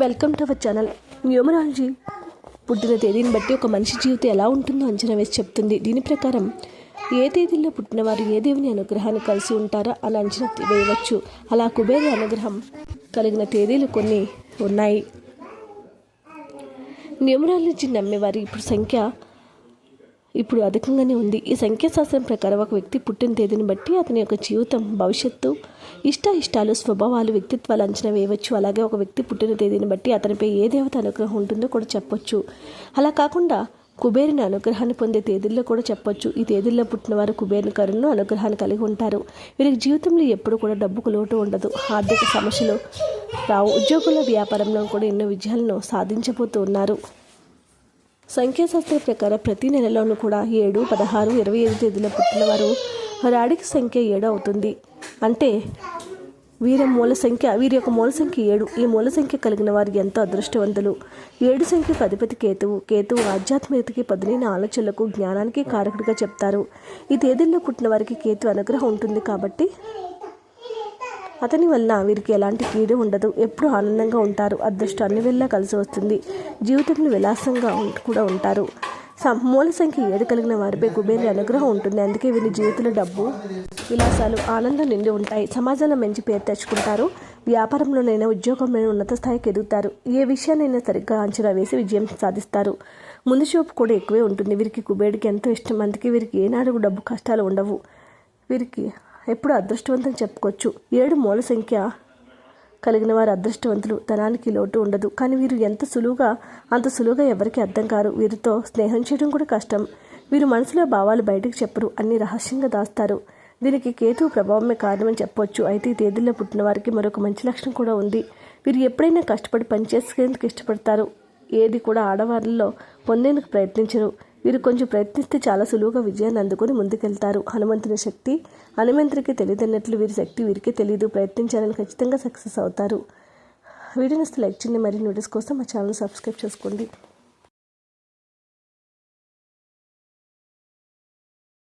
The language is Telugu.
Welcome to our channel numerology పుట్టిన తేదీని బట్టి ఒక మనిషి జీవితం ఎలా ఉంటుందో అంచనా వేసి చెప్తుంది. దీని ప్రకారం ఏ తేదీలో పుట్టినవారు ఏ దేవుని అనుగ్రహాన్ని కలిసి ఉంటారా అని అంచనా వేయవచ్చు. అలా కుబేర అనుగ్రహం కలిగిన తేదీలు కొన్ని ఉన్నాయి. న్యూమరాలజీ నమ్మేవారి ఇప్పుడు సంఖ్య ఇప్పుడు అధికంగానే ఉంది. ఈ సంఖ్యాశాస్త్రం ప్రకారం ఒక వ్యక్తి పుట్టిన తేదీని బట్టి అతని యొక్క జీవితం భవిష్యత్తు ఇష్ట ఇష్టాలు స్వభావాలు వ్యక్తిత్వాలు అంచనా వేయవచ్చు. అలాగే ఒక వ్యక్తి పుట్టిన తేదీని బట్టి అతనిపై ఏ దేవత అనుగ్రహం ఉంటుందో కూడా చెప్పొచ్చు. అలా కాకుండా కుబేరుని అనుగ్రహాన్ని పొందే తేదీల్లో కూడా చెప్పొచ్చు. ఈ తేదీల్లో పుట్టిన వారు కుబేరుని కరుణను అనుగ్రహాన్ని కలిగి ఉంటారు. వీరికి జీవితంలో ఎప్పుడు కూడా డబ్బుకు లోటు ఉండదు. ఆర్థిక సమస్యలు రావు. ఉద్యోగుల వ్యాపారంలో కూడా ఎన్నో విజయాలను సాధించబోతూ ఉన్నారు సంఖ్యాశాస్త్ర ప్రకారం ప్రతి నెలలోనూ కూడా ఏడు పదహారు ఇరవై ఐదు తేదీల పుట్టినవారు రాడికి సంఖ్య ఏడు అవుతుంది. అంటే వీరి మూల సంఖ్య వీరి యొక్క మూల సంఖ్య ఏడు. ఈ మూల సంఖ్య కలిగిన వారు ఎంతో అదృష్టవంతులు. ఏడు సంఖ్య అధిపతి కేతువు. కేతువు ఆధ్యాత్మికతకి పదునైన ఆలోచనలకు జ్ఞానానికి కారకుడిగా చెప్తారు. ఈ తేదీల్లో పుట్టిన వారికి కేతు అనుగ్రహం ఉంటుంది కాబట్టి అతని వల్ల వీరికి ఎలాంటి కీడు ఉండదు. ఎప్పుడు ఆనందంగా ఉంటారు. అదృష్టం అన్ని వెళ్ళా కలిసి వస్తుంది. జీవితంలో విలాసంగా కూడా ఉంటారు. సం- మూల సంఖ్య ఏడు కలిగిన వారిపై కుబేరి అనుగ్రహం ఉంటుంది. అందుకే వీరి జీవితంలో డబ్బు విలాసాలు ఆనందం నిండి ఉంటాయి. సమాజంలో మంచి పేరు తెచ్చుకుంటారు. వ్యాపారంలోనైనా ఉద్యోగంలోనైనా ఉన్నత స్థాయికి ఎదుగుతారు. ఏ విషయాన్నైనా సరిగ్గా అంచనా వేసి విజయం సాధిస్తారు. ముందు చూపు కూడా ఎక్కువే ఉంటుంది. వీరికి కుబేడికి ఎంతో ఇష్టం. అందుకే వీరికి ఏనాడు డబ్బు కష్టాలు ఉండవు. వీరికి ఎప్పుడు అదృష్టవంతం చెప్పుకోవచ్చు. ఏడు మూల సంఖ్య కలిగిన వారు అదృష్టవంతులు. ధనానికి లోటు ఉండదు. కానీ వీరు ఎంత సులువుగా అంత సులువుగా ఎవరికి అర్థం కారు? వీరితో స్నేహం చేయడం కూడా కష్టం. వీరు మనసులో భావాలు బయటకు చెప్పరు. అన్ని రహస్యంగా దాస్తారు. దీనికి కేతు ప్రభావమే కారణమని చెప్పొచ్చు. అయితే ఈ తేదీల్లో పుట్టిన వారికి మరొక మంచి లక్షణం కూడా ఉంది. వీరు ఎప్పుడైనా కష్టపడి పనిచేసేందుకు ఇష్టపడతారు. ఏది కూడా ఆడవారిలో పొందేందుకు ప్రయత్నించరు. వీరు కొంచెం ప్రయత్నిస్తే చాలా సులువుగా విజయాన్ని అందుకొని ముందుకెళ్తారు. హనుమంతుని శక్తి హనుమంతుడికి తెలియదన్నట్లు వీరి శక్తి వీరికే తెలియదు ప్రయత్నించాలని ఖచ్చితంగా సక్సెస్ అవుతారు. వీడియోని లైక్ చేయండి. మరిన్ని వీడియోస్ కోసం మా ఛానల్ సబ్స్క్రైబ్ చేసుకోండి.